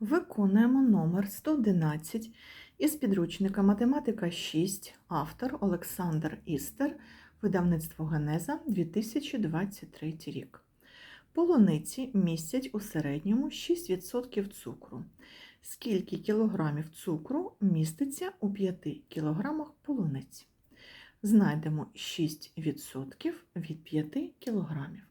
Виконуємо номер 111 із підручника Математика 6, автор Олександр Істер, видавництво Генеза 2023 рік. Полуниці містять у середньому 6% цукру. Скільки кілограмів цукру міститься у 5 кілограмах полуниці? Знайдемо 6% від 5 кілограмів.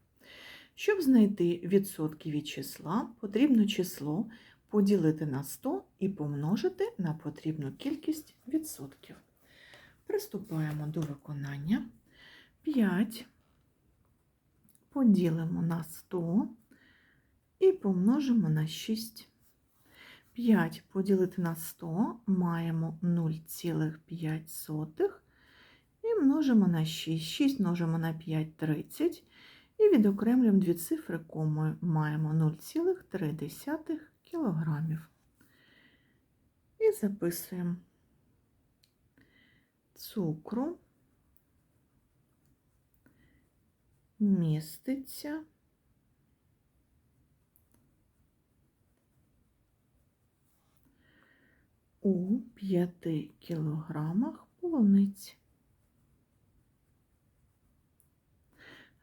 Щоб знайти відсотки від числа, потрібно число поділити на 100 і помножити на потрібну кількість відсотків. Приступаємо до виконання. 5 поділимо на 100 і помножимо на 6. 5 поділити на 100 маємо 0,5 і множимо на 6. 6 множимо на 5 – 30. І відокремлюємо дві цифри комою. Маємо 0,3 кілограмів. І записуємо цукру міститься у 5 кілограмах полуниці.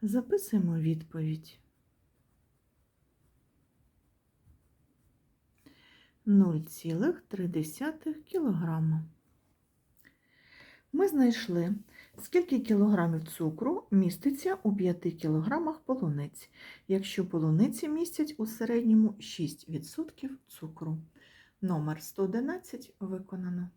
Записуємо відповідь. 0,3 кілограма. Ми знайшли, скільки кілограмів цукру міститься у 5 кілограмах полуниць, якщо полуниці містять у середньому 6% цукру. Номер 111 виконано.